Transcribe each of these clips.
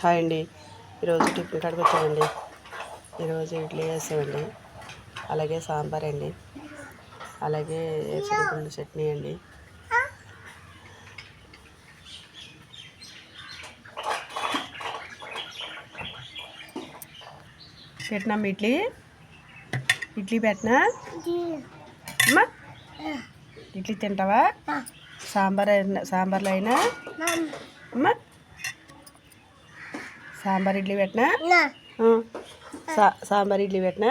Hi అండి. ఈరోజు tiffin కాడికి వచ్చామండి. ఈరోజు ఇడ్లీ వేసామండి అలాగే సాంబార్ అండి. అలాగే వేరుశనగగుండు చట్నీ అండి. పెట్టినా ఇడ్లీ. ఇడ్లీ పెట్టినా? అమ్మా. ఇడ్లీ తింటావా? సాంబార్ సాంబార్లో అయినా? అమ్మా. సాంబార్ ఇడ్లీ పెట్టినా? సాంబార్ ఇడ్లీ పెట్టినా?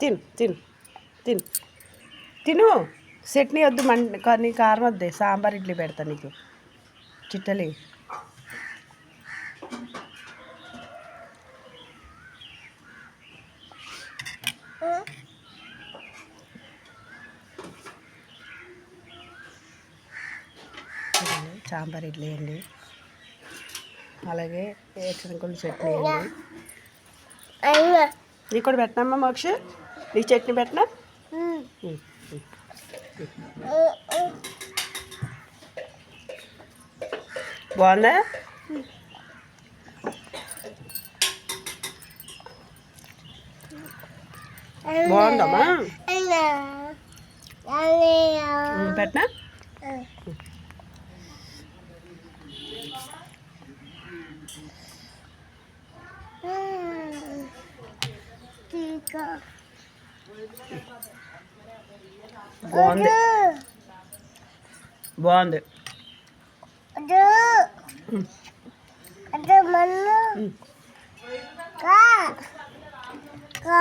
తిను తిను తిను. తిను. చట్నీ వద్దు మన్ నీ కారం వద్దే సాంబార్ ఇడ్లీ పెడతా నీకు. చిట్టలి. ఇదండి సాంబార్ ఇడ్లీ అండి అలాగే వేరుశనగలు చట్నీ అండి నీకు కూడా పెట్టినమ్మా మోక్ష? నీకు చట్నీ పెట్టినా. బాగుందా? బాగుందమ్మా? పెట్టినా? బాగుంది. బాగుంది. కా. కా.